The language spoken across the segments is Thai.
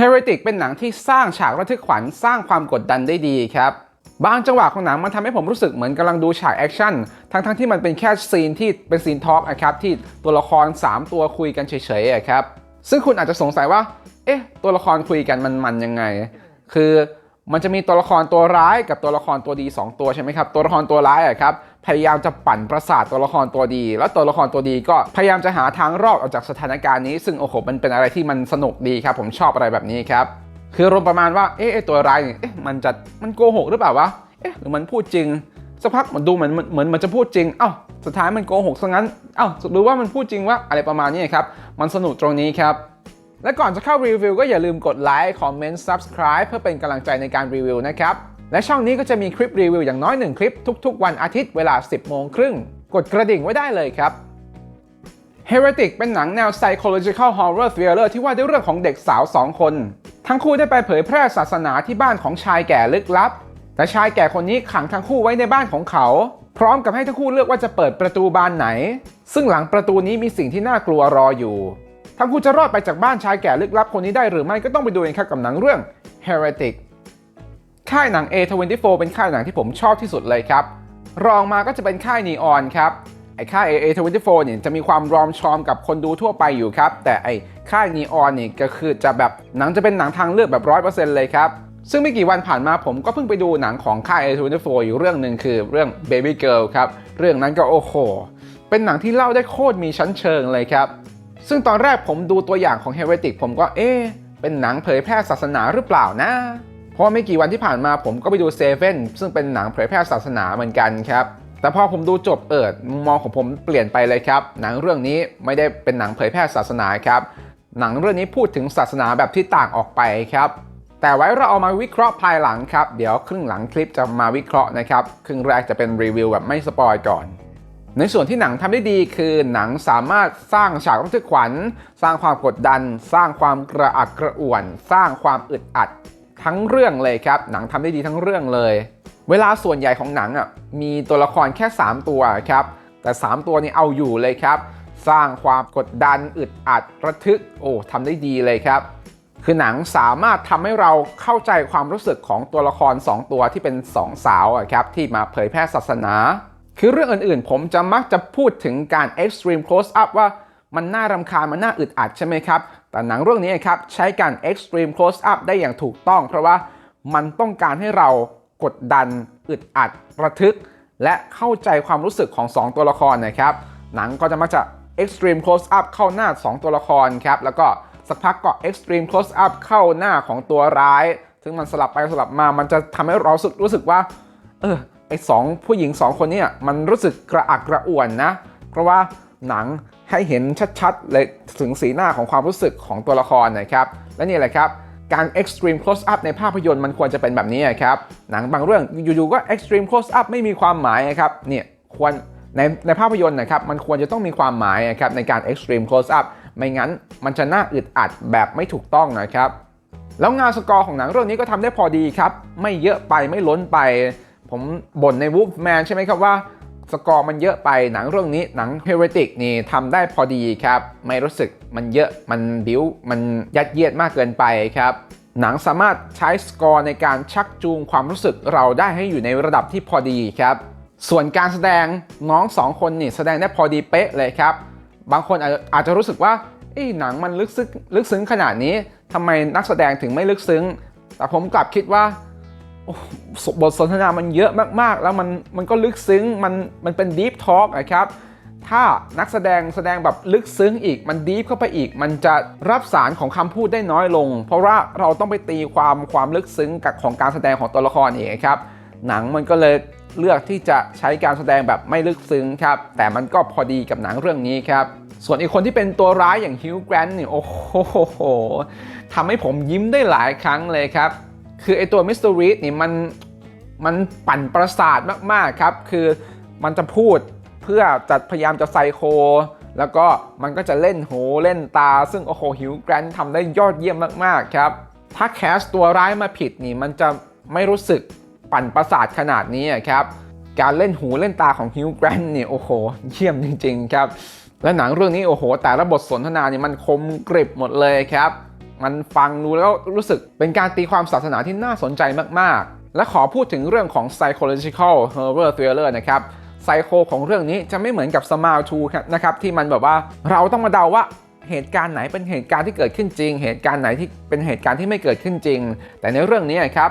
Heretic เป็นหนังที่สร้างฉากระทึกขวัญสร้างความกดดันได้ดีครับบางจังหวะของหนังมันทำให้ผมรู้สึกเหมือนกำลังดูฉากแอคชั่นทั้งๆที่มันเป็นแค่ซีนที่เป็นซีนทอล์กนะครับที่ตัวละคร 3 ตัวคุยกันเฉยๆครับซึ่งคุณอาจจะสงสัยว่า เอ๊ะ ตัวละครคุยกันมันมันยังไง คือมันจะมีตัวละครตัวร้ายกับตัวละครตัวดี 2 ตัวใช่ไหมครับ ตัวละครตัวร้ายอะครับ พยายามจะปั่นประสาทตัวละครตัวดี แล้วตัวละครตัวดีก็พยายามจะหาทางรอดออกจากสถานการณ์นี้ ซึ่งโอ้โหมันเป็นอะไรที่มันสนุกดีครับ ผมชอบอะไรแบบนี้ครับ คืออารมประมาณว่าเอ๊ะตัวร้ายเนี่ยเอ๊ะมันจะมันโกหกหรือเปล่าวะเอ๊ะหรือมันพูดจริงสักพักมันดูเหมือนเหมือนมันจะพูดจริงเอ้าสุดท้ายมันโกหกซะงั้นเอ้าหรือว่ามันพูดจริงว่าอะไรประมาณนี้ครับมันสนุกตรงนี้ครับและก่อนจะเข้ารีวิวก็อย่าลืมกดไลค์คอมเมนต์ subscribe เพื่อเป็นกำลังใจในการรีวิวนะครับ และช่องนี้ก็จะมีคลิปรีวิวอย่างน้อยหนึ่งคลิปทุกๆ วันอาทิตย์เวลา 10 โมงครึ่ง กดกระดิ่งไว้ได้เลยครับ Heretic เป็นหนังแนว psychological horror thriller ที่ว่าด้วยเรื่องของเด็กสาวสองคน ทั้งคู่ได้ไปเผยแพร่ศาสนาที่บ้านของชายแก่ลึกลับ แต่ชายแก่คนนี้ขังทั้งคู่ไว้ในบ้านของเขา พร้อมกับให้ทั้งคู่เลือกว่าจะเปิดประตูบานไหน ซึ่งหลังประตูนี้มีสิ่งที่น่ากลัวรออยู่ ทั้งคู่จะรอดไปจากบ้านชายแก่ลึกลับคนนี้ได้หรือไม่ก็ต้องไปดูเองครับกับหนังเรื่อง Heretic ค่ายหนัง A24 เป็นค่ายหนังที่ผมชอบที่สุดเลยครับ รองมาก็จะเป็นค่ายนีออนครับไอ้ค่าย A24 เนี่ยจะมีความรอมชอมกับคนดูทั่วไปอยู่ครับ แต่ไอ้ค่ายนีออนนี่ยก็คือจะแบบหนังจะเป็นหนังทางเลือกแบบ100%เลยครับ ซึ่งไม่กี่วันผ่านมาผมก็เพิ่งไปดูหนังของค่าย A24 อยู่เรื่องหนึ่งคือเรื่อง Baby Girl ครับ เรื่องนั้นก็โอ้โห เป็นหนังที่เล่าได้โคตรมีชั้นเชิงเลยครับ ซึ่งตอนแรกผมดูตัวอย่างของ Heretic ผมก็เอ๊เป็นหนังเผยแพร่ศาสนาหรือเปล่านะ ราะไม่กี่วันที่ผ่านมาผมก็ไปดูเซเว่นซึ่งเป็นหนังเผยแพร่ศาสนาเหมือนกันครับแต่พอผมดูจบเอิดมุมมองของผมเปลี่ยนไปเลยครับ หนังเรื่องนี้ไม่ได้เป็นหนังเผยแพร่ศาสนาครับหนังเรื่องนี้พูดถึงศาสนาแบบที่ต่างออกไปครับ แต่ไว้เราเอามาวิเคราะห์ภายหลังครับ เดี๋ยวครึ่งหลังคลิปจะมาวิเคราะห์นะครับ ครึ่งแรกจะเป็นรีวิวแบบไม่สปอยก่อน ในส่วนที่หนังทำได้ดีคือหนังสามารถสร้างฉากระทึกขวัญ สร้างความกดดัน สร้างความกระอักกระอ่วน สร้างความอึดอัด ทั้งเรื่องเลยครับ หนังทำได้ดีทั้งเรื่องเลย เวลาส่วนใหญ่ของหนังอะมีตัวละครแค่ 3 ตัวครับ แต่ 3 ตัวนี้เอาอยู่เลยครับ สร้างความกดดันอึดอัดระทึก โอ้ทำได้ดีเลยครับ คือหนังสามารถทำให้เราเข้าใจความรู้สึกของตัวละคร 2 ตัวที่เป็น 2 สาวครับที่มาเผยแพร่ศาสนา คือเรื่องอื่นๆ ผมจะมักจะพูดถึงการ extreme close up ว่ามันน่ารำคาญมันน่าอึดอัดใช่ไหมครับ แต่หนังเรื่องนี้ครับใช้การ extreme close up ได้อย่างถูกต้อง เพราะว่ามันต้องการให้เรากดดัน อึดอัด ระทึก และเข้าใจความรู้สึกของ 2 ตัวละครนะครับ หนังก็จะมักจะ extreme close up เข้าหน้า 2 ตัวละครครับ แล้วก็สักพักก็ extreme close up เข้าหน้าของตัวร้าย ซึ่งมันสลับไปสลับมา มันจะทำให้เราสึกรู้สึกว่า เออ ไอสองผู้หญิงสองคนเนี่ยมันรู้สึกกระอักกระอ่วนนะ เพราะว่า หนังให้เห็นชัดๆเลยถึงสีหน้าของความรู้สึกของตัวละครนะครับ และนี่แหละครับ การ extreme close up ในภาพยนตร์มันควรจะเป็นแบบนี้ครับ หนังบางเรื่องอยู่ๆก็ extreme close up ไม่มีความหมายนะครับเนี่ยควรในในภาพยนตร์นะครับมันควรจะต้องมีความหมายนะครับในการ extreme close up ไม่งั้นมันจะน่าอึดอัดแบบไม่ถูกต้องนะครับ แล้วงานสกอร์ของหนังเรื่องนี้ก็ทำได้พอดีครับ ไม่เยอะไปไม่ล้นไป ผมบ่นใน Wolfman ใช่ไหมครับว่า สกอร์มันเยอะไปหนังเรื่องนี้หนัง Heretic นี่ทำได้พอดีครับ ไม่รู้สึกมันเยอะมันบิ้ว มันยัดเยียดมากเกินไปครับหนังสามารถใช้สกอร์ในการชักจูงความรู้สึกเราได้ให้อยู่ในระดับที่พอดีครับ ส่วนการแสดงน้องสองคนนี่แสดงได้พอดีเป๊ะเลยครับ บางคนอาจจะอาจจะรู้สึกว่าเอ้หนังมันลึกซึ้งลึกซึ้งขนาดนี้ทำไมนักแสดงถึงไม่ลึกซึ้ง แต่ผมกลับคิดว่า บทสนทนามันเยอะมากๆ แล้วมันมันก็ลึกซึ้งมันมันเป็น deep talk นะครับถ้านักแสดงแสดงแบบลึกซึ้งอีกมัน deep เข้าไปอีก มันจะรับสารของคำพูดได้น้อยลง เพราะว่าเราต้องไปตีความความลึกซึ้งกับของการแสดงของตัวละครเองครับ หนังมันก็เลยเลือกที่จะใช้การแสดงแบบไม่ลึกซึ้งครับ แต่มันก็พอดีกับหนังเรื่องนี้ครับ ส่วนอีกคนที่เป็นตัวร้ายอย่างฮิวแกรนต์นี่โอ้โหทำให้ผมยิ้มได้หลายครั้งเลยครับ คือไอตัวมิสเตอร์รีดนี่มันมันปั่นประสาทมากๆครับ คือมันจะพูดเพื่อจะพยายามจะไซโค แล้วก็มันก็จะเล่นหูเล่นตา ซึ่งโอ้โหฮิวแกรนทำได้ยอดเยี่ยมมากๆครับ ถ้าแคสตัวร้ายมาผิดนี่มันจะไม่รู้สึกปั่นประสาทขนาดนี้ครับ การเล่นหูเล่นตาของฮิวแกรนเนี่ยโอ้โห เยี่ยมจริงๆครับ และหนังเรื่องนี้โอ้โห แต่ละบทสนทนาเนี่ยมันคมกริบหมดเลยครับ มันฟังดูแล้วรู้สึกเป็นการตีความศาสนาที่น่าสนใจมากๆ และขอพูดถึงเรื่องของ psychological horror thriller นะครับไซโคของเรื่องนี้จะไม่เหมือนกับ Smile 2นะครับที่มันแบบว่าเราต้องมาเดาว่าเหตุการณ์ไหนเป็นเหตุการณ์ที่เกิดขึ้นจริง เหตุการณ์ไหนที่เป็นเหตุการณ์ที่ไม่เกิดขึ้นจริง แต่ในเรื่องนี้ครับ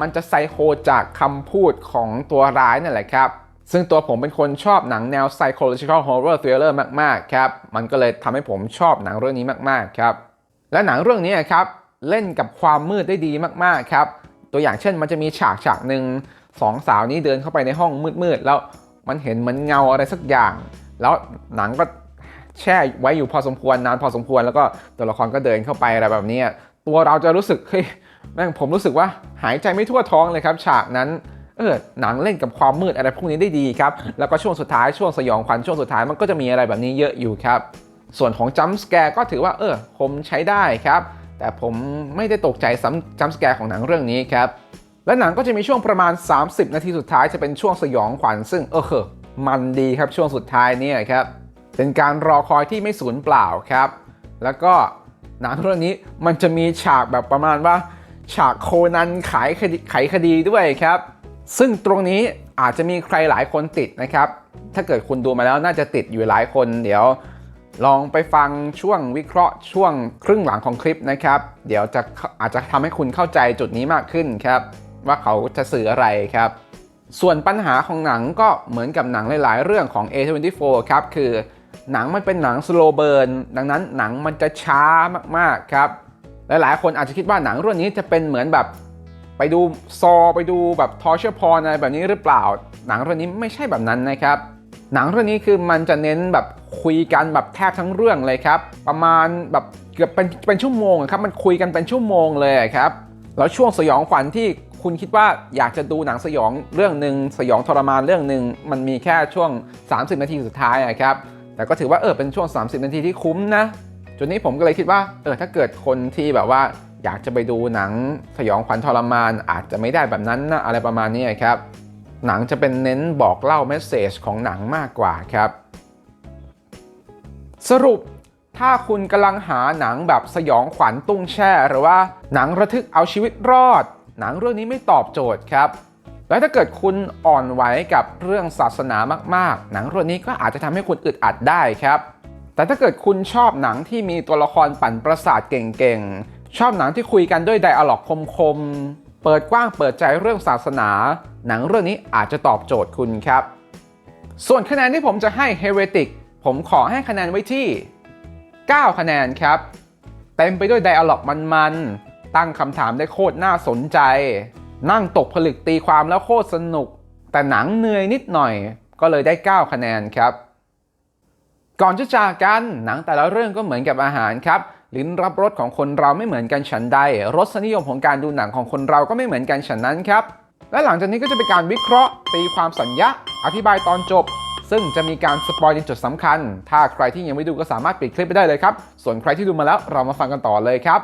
มันจะไซโคจากคำพูดของตัวร้ายนั่นแหละครับ ซึ่งตัวผมเป็นคนชอบหนังแนว psychological horror thriller มาก ๆ ครับ มันก็เลยทำให้ผมชอบหนังเรื่องนี้มาก ๆ ครับ และหนังเรื่องนี้ครับเล่นกับความมืดได้ดีมากๆครับ ตัวอย่างเช่นมันจะมีฉากฉากหนึ่งสองสาวนี้เดินเข้าไปในห้องมืดๆแล้วมันเห็นเหมือนเงาอะไรสักอย่าง แล้วหนังก็แช่ไว้อยู่พอสมควรนานพอสมควร แล้วก็ตัวละครก็เดินเข้าไปอะไรแบบนี้ตัวเราจะรู้สึกเฮ้ยแม่งผมรู้สึกว่าหายใจไม่ทั่วท้องเลยครับ ฉากนั้นเออหนังเล่นกับความมืดอะไรพวกนี้ได้ดีครับ แล้วก็ช่วงสุดท้ายช่วงสยองขวัญช่วงสุดท้ายมันก็จะมีอะไรแบบนี้เยอะอยู่ครับ ส่วนของจัมส์สแกร์ก็ถือว่าเออผมใช้ได้ครับ แต่ผมไม่ได้ตกใจซ้ำจัมส์สแกร์ของหนังเรื่องนี้ครับ และหนังก็จะมีช่วงประมาณ 30 นาทีสุดท้ายจะเป็นช่วงสยองขวัญซึ่งเออมันดีครับช่วงสุดท้ายเนี่ยครับเป็นการรอคอยที่ไม่สูญเปล่าครับ แล้วก็หนังเรื่องนี้มันจะมีฉากแบบประมาณว่า ฉากโคนันขายคดีไขคดีด้วยครับ ซึ่งตรงนี้อาจจะมีใครหลายคนติดนะครับ ถ้าเกิดคุณดูมาแล้วน่าจะติดอยู่หลายคน เดี๋ยว ลองไปฟังช่วงวิเคราะห์ช่วงครึ่งหลังของคลิปนะครับ เดี๋ยวจะอาจจะทำให้คุณเข้าใจจุดนี้มากขึ้นครับ ว่าเขาจะสื่ออะไรครับ ส่วนปัญหาของหนังก็เหมือนกับหนังหลายๆ เรื่องของ A24 ครับ คือหนังมันเป็นหนังสโลเบิร์นดังนั้นหนังมันจะช้ามากๆครับหลายๆ คนอาจจะคิดว่าหนังเรื่องนี้จะเป็นเหมือนแบบไปดูซอไปดูแบบทอร์เชอร์พรอะไรแบบนี้หรือเปล่า หนังเรื่องนี้ไม่ใช่แบบนั้นนะครับ หนังเรื่องนี้คือมันจะเน้นแบบคุยกันแบบแทบทั้งเรื่องเลยครับ ประมาณแบบเกือบเป็นเป็นชั่วโมงครับมันคุยกันเป็นชั่วโมงเลยครับแล้วช่วงสยองขวัญที่คุณคิดว่าอยากจะดูหนังสยองเรื่องหนึ่งสยองทรมานเรื่องหนึ่งมันมีแค่ช่วง 30 นาทีสุดท้ายอะครับแต่ก็ถือว่าเออเป็นช่วง 30 นาทีที่คุ้มนะจุดนี้ผมก็เลยคิดว่าเออถ้าเกิดคนที่แบบว่าอยากจะไปดูหนังสยองขวัญทรมานอาจจะไม่ได้แบบนั้นนะอะไรประมาณนี้ครับ หนังจะเป็นเน้นบอกเล่าเมสเซจของหนังมากกว่าครับ สรุปถ้าคุณกำลังหาหนังแบบสยองขวัญตุ้งแช่ หรือว่าหนังระทึกเอาชีวิตรอด หนังเรื่องนี้ไม่ตอบโจทย์ครับ และถ้าเกิดคุณอ่อนไหวกับเรื่องศาสนามากๆ หนังเรื่องนี้ก็อาจจะทำให้คุณอึดอัดได้ครับ แต่ถ้าเกิดคุณชอบหนังที่มีตัวละครปั่นประสาทเก่งๆ ชอบหนังที่คุยกันด้วยไดอะล็อกคมๆ เปิดกว้างเปิดใจเรื่องศาสนา หนังเรื่องนี้อาจจะตอบโจทย์คุณครับ ส่วนคะแนนที่ผมจะให้ Heretic ผมขอให้คะแนนไว้ที่ 9 คะแนนครับ เต็มไปด้วยไดอะล็อกมันๆ ตั้งคำถามได้โคตรน่าสนใจ นั่งตกผลึกตีความแล้วโคตรสนุก แต่หนังเหนื่อยนิดหน่อย ก็เลยได้ 9 คะแนนครับ ก่อนจะจากกันหนังแต่ละเรื่องก็เหมือนกับอาหารครับ ลิ้นรับรสของคนเราไม่เหมือนกันฉันใด รสนิยมของการดูหนังของคนเราก็ไม่เหมือนกันฉันนั้นครับ และหลังจากนี้ก็จะเป็นการวิเคราะห์ ตีความสัญญาอธิบายตอนจบ ซึ่งจะมีการสปอยในจุดสำคัญ ถ้าใครที่ยังไม่ดูก็สามารถปิดคลิปไปได้เลยครับ ส่วนใครที่ดูมาแล้วเรามาฟังกันต่อเลยครับ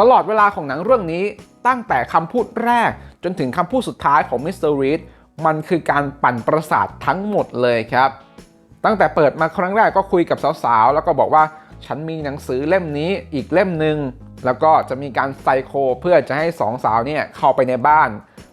ตลอดเวลาของหนังเรื่องนี้ตั้งแต่คำพูดแรก จนถึงคำพูดสุดท้ายของมิสเตอร์รีดมันคือการปั่นประสาททั้งหมดเลยครับ ตั้งแต่เปิดมาครั้งแรกก็คุยกับสาวๆ แล้วก็บอกว่า ฉันมีหนังสือเล่มนี้อีกเล่มหนึ่งแล้วก็จะมีการไซโคเพื่อจะให้สองสาวเนี่ยเข้าไปในบ้าน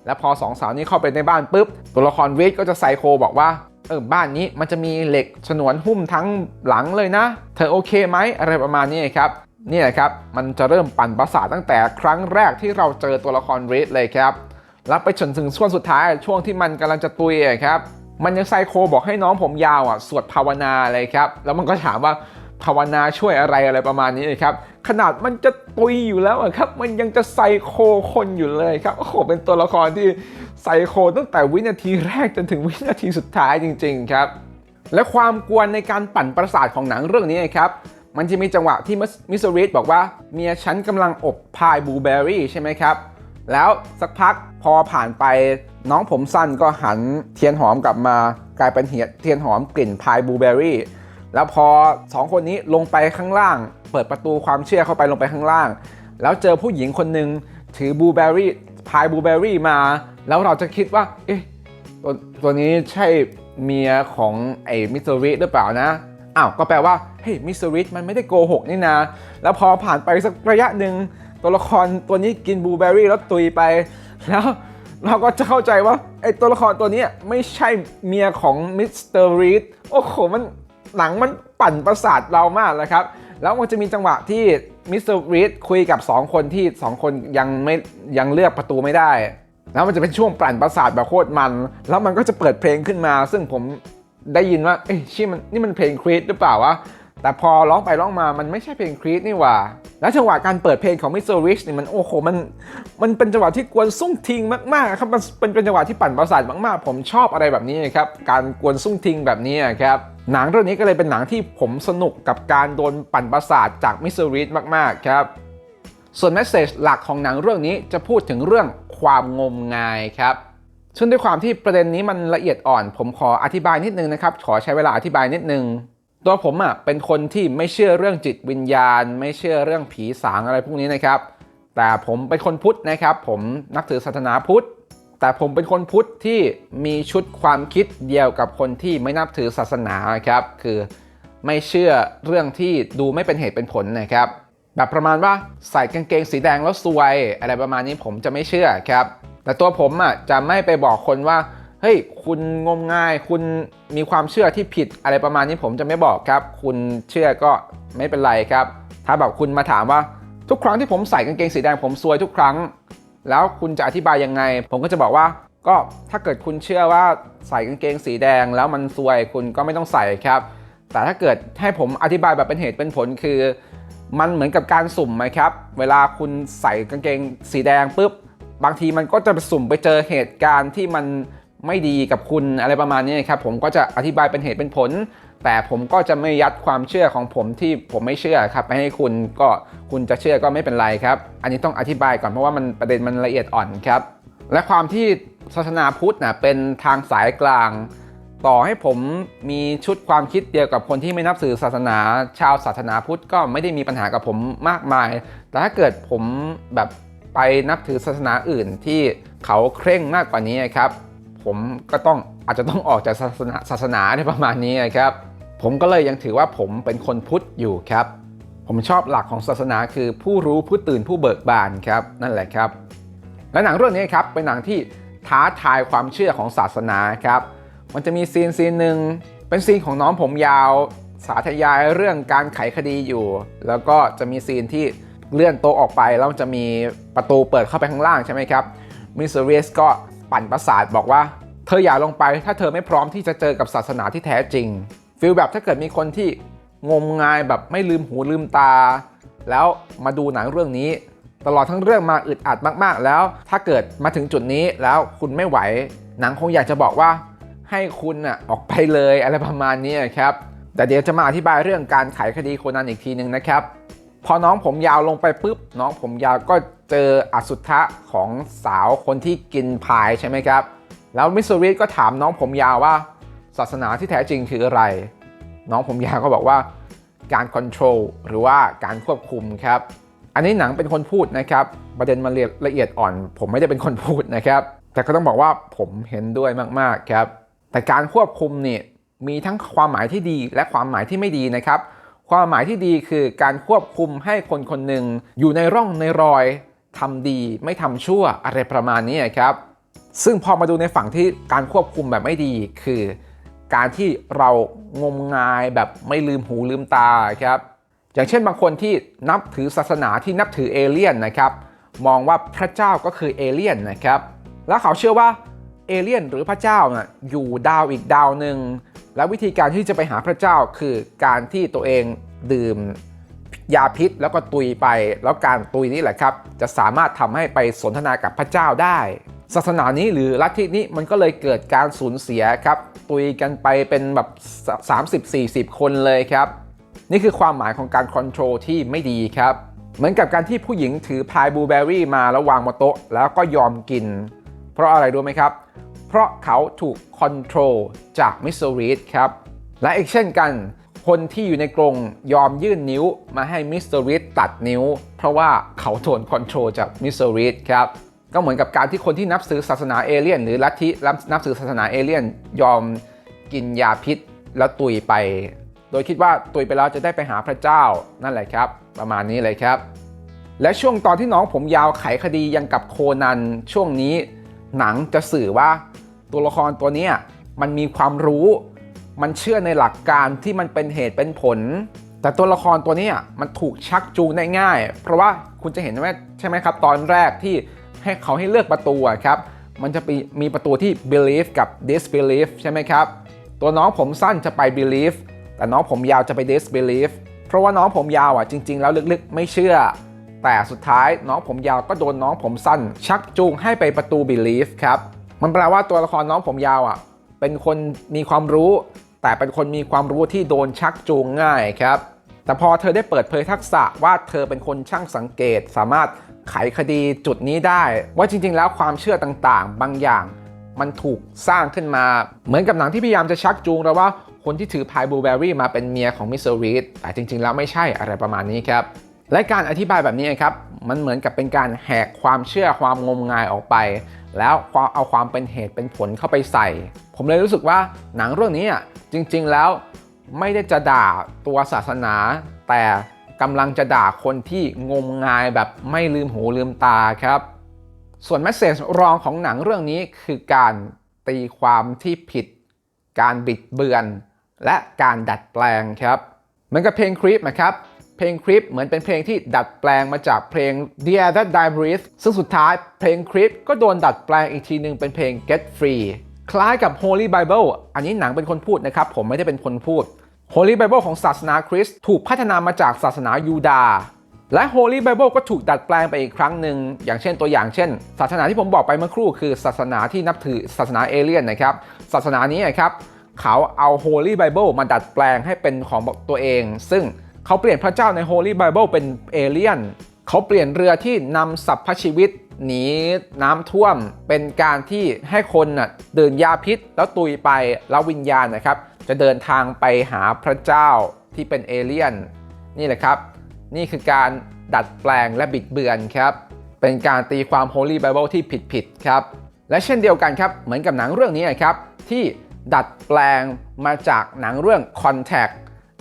และพอสองสาวนี้เข้าไปในบ้านปุ๊บตัวละครวิทก็จะไซโคบอกว่าเออบ้านนี้มันจะมีเหล็กฉนวนหุ้มทั้งหลังเลยนะ เธอโอเคไหมอะไรประมาณนี้ครับนี่แหละครับ มันจะเริ่มปั่นประสาทตั้งแต่ครั้งแรกที่เราเจอตัวละครวิทเลยครับ แล้วไปจนถึงช่วงสุดท้ายช่วงที่มันกำลังจะตุยครับ มันยังไซโคบอกให้น้องผมยาวอะสวดภาวนาเลยครับ แล้วมันก็ถามว่า ภาวนาช่วยอะไรอะไรประมาณนี้เลยครับ ขนาดมันจะตุยอยู่แล้วครับ มันยังจะไซโคคนอยู่เลยครับ โอ้โห เป็นตัวละครที่ไซโคตั้งแต่วินาทีแรกจนถึงวินาทีสุดท้ายจริง ๆ ครับ และความกวนในการปั่นประสาทของหนังเรื่องนี้ครับมันจะมีจังหวะที่มิสซูริสบอกว่าเมียฉันกำลังอบพายบลูเบอร์รี่ใช่ไหมครับ แล้วสักพักพอผ่านไปน้องผมสั้นก็หันเทียนหอมกลับมากลายเป็นเหียเทียนหอมกลิ่นพายบลูเบอร์รี่ แล้วพอสองคนนี้ลงไปข้างล่าง เปิดประตูความเชื่อเข้าไปลงไปข้างล่าง แล้วเจอผู้หญิงคนหนึ่งถือบลูเบอร์รี่พายบลูเบอร์รี่มา แล้วเราจะคิดว่า เอ๊ะตัวตัวนี้ใช่เมียของไอ้มิสเตอร์ริหรือเปล่านะอ้าวก็แปลว่าเฮ้ยมิสซิริมันไม่ได้โกหกนี่นะแล้วพอผ่านไปสักระยะหนึ่งตัวละครตัวนี้กินบลูเบอร์รี่แล้วตุยไป แล้วเราก็จะเข้าใจว่าไอ้ตัวละครตัวนี้ไม่ใช่เมียของมิสเตอร์รีดโอ้โหมัน หนังมันปั่นประสาทเรามากเลยครับ แล้วมันจะมีจังหวะที่มิสเตอร์รีดคุยกับ 2 คนที่ 2 คนยังไม่ยังเลือกประตูไม่ได้ แล้วมันจะเป็นช่วงปั่นประสาทแบบโคตรมัน แล้วมันก็จะเปิดเพลงขึ้นมา ซึ่งผมได้ยินว่าเอ้ยชี่มันนี่มันเพลงครีดหรือเปล่าวะแต่พอร้องไปร้องมามันไม่ใช่เพลงครีดนี่หว่า แล้วจังหวะการเปิดเพลงของมิสเตอร์ริชนี่มันโอ้โหมันมันเป็นจังหวะที่กวนซุ้งทิงมากๆครับมันเป็นเป็นจังหวะที่ปั่นประสาทมากๆ ผมชอบอะไรแบบนี้ครับการกวนซุ้งทิงแบบนี้ครับ หนังเรื่องนี้ก็เลยเป็นหนังที่ผมสนุกกับการโดนปั่นประสาทจากมิสเตอร์ริชมากๆครับส่วนแมสเซจหลักของหนังเรื่องนี้จะพูดถึงเรื่องความงมงายครับซึ่งด้วยความที่ประเด็นนี้มันละเอียดอ่อน ผมขออธิบายนิดนึงนะครับ ขอใช้เวลาอธิบายนิดนึง ตัวผมอะเป็นคนที่ไม่เชื่อเรื่องจิตวิญญาณ ไม่เชื่อเรื่องผีสางอะไรพวกนี้นะครับ แต่ผมเป็นคนพุทธนะครับ ผมนับถือศาสนาพุทธ แต่ผมเป็นคนพุทธที่มีชุดความคิดเดียวกับคนที่ไม่นับถือศาสนาครับ คือไม่เชื่อเรื่องที่ดูไม่เป็นเหตุเป็นผลนะครับแบบประมาณว่าใส่กางเกงสีแดงแล้วซวย อะไรประมาณนี้ผมจะไม่เชื่อครับ แต่ตัวผมอะจะไม่ไปบอกคนว่าเฮ้ยคุณงมงาย คุณมีความเชื่อที่ผิดอะไรประมาณนี้ผมจะไม่บอกครับ คุณเชื่อก็ไม่เป็นไรครับ ถ้าแบบคุณมาถามว่าทุกครั้งที่ผมใส่กางเกงสีแดงผมซวยทุกครั้ง แล้วคุณจะอธิบายยังไง ผมก็จะบอกว่าก็ถ้าเกิดคุณเชื่อว่าใส่กางเกงสีแดงแล้วมันซวยคุณก็ไม่ต้องใส่ครับ แต่ถ้าเกิดให้ผมอธิบายแบบเป็นเหตุเป็นผลคือ มันเหมือนกับการสุ่มไหมครับ เวลาคุณใส่กางเกงสีแดงปุ๊บบางทีมันก็จะสุ่มไปเจอเหตุการณ์ที่มันไม่ดีกับคุณอะไรประมาณนี้ครับผมก็จะอธิบายเป็นเหตุเป็นผล แต่ผมก็จะไม่ยัดความเชื่อของผมที่ผมไม่เชื่อครับไปให้คุณก็คุณจะเชื่อก็ไม่เป็นไรครับ อันนี้ต้องอธิบายก่อนเพราะว่ามันประเด็นมันละเอียดอ่อนครับ และความที่ศาสนาพุทธนะเป็นทางสายกลาง ต่อให้ผมมีชุดความคิดเดียวกับคนที่ไม่นับถือศาสนา ชาวศาสนาพุทธก็ไม่ได้มีปัญหากับผมมากมาย แต่ถ้าเกิดผมแบบไปนับถือศาสนาอื่นที่เขาเคร่งมากกว่านี้ครับ ผมก็ต้องอาจจะต้องออกจากศาสนาศาสนาในประมาณนี้ครับ ผมก็เลยยังถือว่าผมเป็นคนพุทธอยู่ครับ ผมชอบหลักของศาสนาคือผู้รู้ผู้ตื่นผู้เบิกบานครับนั่นแหละครับ และหนังเรื่องนี้ครับเป็นหนังที่ท้าทายความเชื่อของศาสนาครับ มันจะมีซีนซีนหนึ่งเป็นซีนของน้องผมยาว สาธยายเรื่องการไขคดีอยู่ แล้วก็จะมีซีนที่เลื่อนโต๊ะออกไปแล้วจะมีประตูเปิดเข้าไปข้างล่างใช่ไหมครับมิสเตอร์เรสก็ ปั่นประสาทบอกว่า เธออย่าลงไปถ้าเธอไม่พร้อมที่จะเจอกับศาสนาที่แท้จริงฟีลแบบถ้าเกิดมีคนที่งมงายแบบไม่ลืมหูลืมตา แล้วมาดูหนังเรื่องนี้ ตลอดทั้งเรื่องมาอึดอัดมาก ๆ แล้ว ถ้าเกิดมาถึงจุดนี้แล้วคุณไม่ไหว หนังคงอยากจะบอกว่า ให้คุณน่ะออกไปเลยอะไรประมาณนี้ครับแต่เดี๋ยวจะมาอธิบายเรื่องการไขคดีโคนันอีกทีหนึ่งนะครับ พอน้องผมยาวลงไปปุ๊บ น้องผมยาวก็เจออสุทะของสาวคนที่กินพายใช่ไหมครับ แล้วมิสซูริก็ถามน้องผมยาวว่า ศาสนาที่แท้จริงคืออะไร น้องผมยาวก็บอกว่าการค o n t r o l หรือว่าการควบคุมครับ อันนี้หนังเป็นคนพูดนะครับ ประเด็นมันละเอียดอ่อน ผมไม่ได้เป็นคนพูดนะครับ แต่ก็ต้องบอกว่าผมเห็นด้วยมากๆครับ แต่การควบคุมเนี่ยมีทั้งความหมายที่ดีและความหมายที่ไม่ดีนะครับ ความหมายที่ดีคือการควบคุมให้คนคนหนึ่งอยู่ในร่องในรอยทำดีไม่ทำชั่วอะไรประมาณนี้ครับ ซึ่งพอมาดูในฝั่งที่การควบคุมแบบไม่ดีคือ การที่เรางมงายแบบไม่ลืมหูลืมตาครับ อย่างเช่นบางคนที่นับถือศาสนาที่นับถือเอเลี่ยนนะครับ มองว่าพระเจ้าก็คือเอเลี่ยนนะครับ แล้วเขาเชื่อว่าเอเลี่ยนหรือพระเจ้าน่ะอยู่ดาวอีกดาวหนึ่ง และวิธีการที่จะไปหาพระเจ้าคือการที่ตัวเองดื่มยาพิษแล้วก็ตุยไป แล้วการตุยนี่แหละครับ จะสามารถทำให้ไปสนทนากับพระเจ้าได้ ศาสนานี้หรือลัทธินี้มันก็เลยเกิดการสูญเสียครับ ตุยกันไปเป็นแบบ 30-40 คนเลยครับ นี่คือความหมายของการคอนโทรลที่ไม่ดีครับ เหมือนกับการที่ผู้หญิงถือพายบลูเบอร์รี่มาแล้ววางบนโต๊ะ แล้วก็ยอมกิน เพราะอะไรรู้ไหมครับ เพราะเขาถูกคอนโทรลจากมิสซูรีครับ และอีกเช่นกัน คนที่อยู่ในกรงยอมยื่นนิ้วมาให้มิสเตอร์รีดตัดนิ้ว เพราะว่าเขาโดนคอนโทรลจากมิสเตอร์รีดครับก็เหมือนกับการที่คนที่นับถือศาสนาเอเลี่ยน หรือลัทธินับถือศาสนาเอเลี่ยน ยอมกินยาพิษแล้วตุยไป โดยคิดว่าตุยไปแล้วจะได้ไปหาพระเจ้านั่นแหละครับ ประมาณนี้เลยครับ และช่วงตอนที่น้องผมยาวไขคดียังกับโคนันช่วงนี้ หนังจะสื่อว่า ตัวละครตัวนี้มันมีความรู้ มันเชื่อในหลักการที่มันเป็นเหตุเป็นผล แต่ตัวละครตัวนี้มันถูกชักจูงได้ง่าย เพราะว่าคุณจะเห็นไหมใช่ไหมครับ ตอนแรกที่ให้เขาให้เลือกประตูครับมันจะมมีประตูที่ believe กับ disbelieve ใช่ไหมครับ ตัวน้องผมสั้นจะไป believe แต่น้องผมยาวจะไป disbelieve เพราะว่าน้องผมยาวอะจริง ๆ แล้วลึกๆ ไม่เชื่อ แต่สุดท้ายน้องผมยาวก็โดนน้องผมสั้น ชักจูงให้ไปประตู believe ครับ มันแปลว่าตัวละครน้องผมยาวอะ เป็นคนมีความรู้ แต่เป็นคนมีความรู้ที่โดนชักจูงง่ายครับแต่พอเธอได้เปิดเผยทักษะว่าเธอเป็นคนช่างสังเกต สามารถไขคดีจุดนี้ได้ ว่าจริงๆ แล้วความเชื่อต่างๆ บางอย่าง มันถูกสร้างขึ้นมา เหมือนกับหนังที่พยายามจะชักจูงเราว่าคนที่ถือพายบลูเบอรี่มาเป็นเมียของมิสเตอร์รีดแต่จริงๆ แล้วไม่ใช่อะไรประมาณนี้ครับ และการอธิบายแบบนี้ครับ มันเหมือนกับเป็นการแหกความเชื่อความงมงายออกไป แล้วความเอาความเป็นเหตุเป็นผลเข้าไปใส่ ผมเลยรู้สึกว่าหนังเรื่องนี้อะจริง ๆ แล้วไม่ได้จะด่าตัวศาสนา แต่กำลังจะด่าคนที่งมงายแบบไม่ลืมหูลืมตาครับ ส่วนแมสเซจรองของหนังเรื่องนี้คือการตีความที่ผิด การบิดเบือน และการดัดแปลงครับ เหมือนกับเพลงคริปนะครับ เพลงคริปเหมือนเป็นเพลงที่ดัดแปลงมาจากเพลง The Air That Die Breathe ซึ่งสุดท้ายเพลงคริปก็โดนดัดแปลงอีกทีหนึ่งเป็นเพลง Get Free คล้ายกับ Holy Bible อันนี้หนังเป็นคนพูดนะครับ ผมไม่ได้เป็นคนพูด Holy Bible ของศาสนาคริสต์ถูกพัฒนามาจากศาสนายูดาห์และ Holy Bible ก็ถูกดัดแปลงไปอีกครั้งหนึ่ง อย่างเช่นตัวอย่างเช่น ศาสนาที่ผมบอกไปเมื่อครู่คือศาสนาที่นับถือศาสนาเอเลี่ยนนะครับ ศาสนานี้นะครับเขาเอา Holy Bible มาดัดแปลงให้เป็นของตัวเอง ซึ่ง เขาเปลี่ยนพระเจ้าใน Holy Bible เป็นเอเลี่ยนเขาเปลี่ยนเรือที่นำสัพพชีวิตหนีน้ำท่วม เป็นการที่ให้คนน่ะดื่มยาพิษ แล้วตุยไปแล้ววิญญาณนะครับ จะเดินทางไปหาพระเจ้าที่เป็นเอเลี่ยน นี่แหละครับ นี่คือการดัดแปลงและบิดเบือนครับ เป็นการตีความ Holy Bible ที่ผิดๆครับ และเช่นเดียวกันครับ เหมือนกับหนังเรื่องนี้นะครับ ที่ดัดแปลงมาจากหนังเรื่อง Contact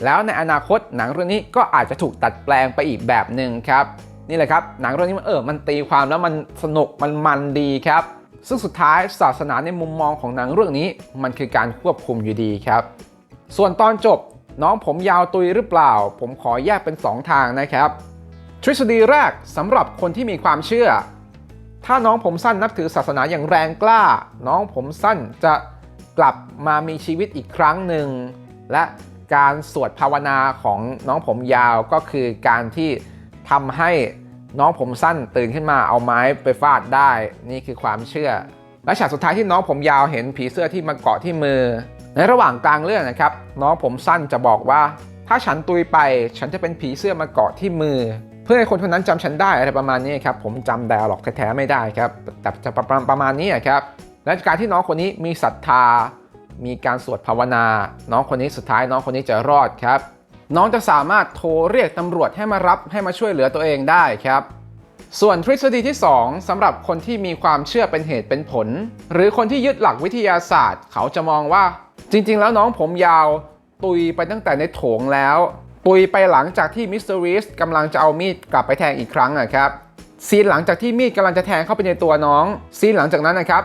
แล้วในอนาคตหนังเรื่องนี้ก็อาจจะถูกดัดแปลงไปอีกแบบหนึ่งครับนี่แหละครับหนังเรื่องนี้มันเออมันตีความแล้วมันสนุกมันมันดีครับ ซึ่งสุดท้ายศาสนาในมุมมองของหนังเรื่องนี้ มันคือการควบคุมอยู่ดีครับ ส่วนตอนจบน้องผมยาวตุยหรือเปล่า ผมขอแยกเป็น 2 ทางนะครับ ทฤษฎีแรกสำหรับคนที่มีความเชื่อ ถ้าน้องผมสั้นนับถือศาสนาอย่างแรงกล้า น้องผมสั้นจะกลับมามีชีวิตอีกครั้งหนึ่งและ การสวดภาวนาของน้องผมยาวก็คือการที่ทำให้น้องผมสั้นตื่นขึ้นมาเอาไม้ไปฟาดได้ นี่คือความเชื่อ และฉากสุดท้ายที่น้องผมยาวเห็นผีเสื้อที่มาเกาะที่มือ ในระหว่างกลางเรื่องนะครับ น้องผมสั้นจะบอกว่า ถ้าฉันตุยไป ฉันจะเป็นผีเสื้อมาเกาะที่มือ เพื่อให้คนคนนั้นจำฉันได้อะไรประมาณนี้ครับผมจำไดอะล็อกแท้ๆไม่ได้ครับแต่จะประมาณนี้ครับและการที่น้องคนนี้มีศรัทธา มีการสวดภาวนา น้องคนนี้สุดท้ายน้องคนนี้จะรอดครับ น้องจะสามารถโทรเรียกตำรวจให้มารับให้มาช่วยเหลือตัวเองได้ครับ ส่วนทฤษฎีที่ 2สำหรับคนที่มีความเชื่อเป็นเหตุเป็นผล หรือคนที่ยึดหลักวิทยาศาสตร์ เขาจะมองว่า จริง ๆ แล้วน้องผมยาว ตุยไปตั้งแต่ในโถงแล้ว ตุยไปหลังจากที่มิสเตอร์รีสกำลังจะเอามีดกลับไปแทงอีกครั้งอะครับซีนหลังจากที่มีดกำลังจะแทงเข้าไปในตัวน้อง ซีนหลังจากนั้นนะครับ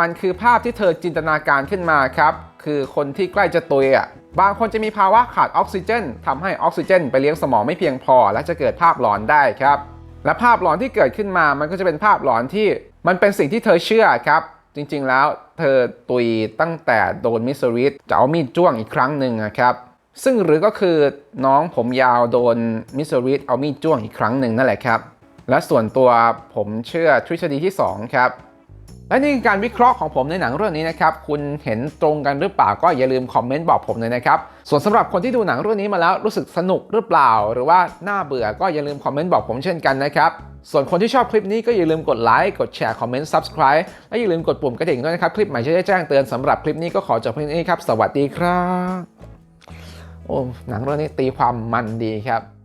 มันคือภาพที่เธอจินตนาการขึ้นมาครับ คือคนที่ใกล้จะตุยอะบางคนจะมีภาวะขาดออกซิเจนทำให้ออกซิเจน ไปเลี้ยงสมองไม่เพียงพอ และจะเกิดภาพหลอนได้ครับ และภาพหลอนที่เกิดขึ้นมามันก็จะเป็นภาพหลอนที่มันเป็นสิ่งที่เธอเชื่อครับ จริงๆแล้วเธอตุยตั้งแต่โดนมิสซิริสจะเอามีดจ้วงอีกครั้งหนึ่งนะครับซึ่งหรือก็คือน้องผมยาวโดนมิสซิริสเอามีดจ้วงอีกครั้งหนึ่งนั่นแหละครับและส่วนตัวผมเชื่อทฤษฎีที่สองครับ และนี่คือการวิเคราะห์ของผมในหนังเรื่องนี้นะครับ คุณเห็นตรงกันหรือเปล่าก็อย่าลืมคอมเมนต์บอกผมเลยนะครับ ส่วนสำหรับคนที่ดูหนังเรื่องนี้มาแล้วรู้สึกสนุกหรือเปล่า หรือว่าน่าเบื่อก็อย่าลืมคอมเมนต์บอกผมเช่นกันนะครับ ส่วนคนที่ชอบคลิปนี้ก็อย่าลืมกดไลค์ กดแชร์ คอมเมนต์ subscribe และอย่าลืมกดปุ่มกระดิ่งด้วยนะครับ คลิปใหม่จะได้แจ้งเตือนสำหรับคลิปนี้ก็ขอจบเพียงนี้ครับ สวัสดีครับ โอ้ หนังเรื่องนี้ตีความมันดีครับ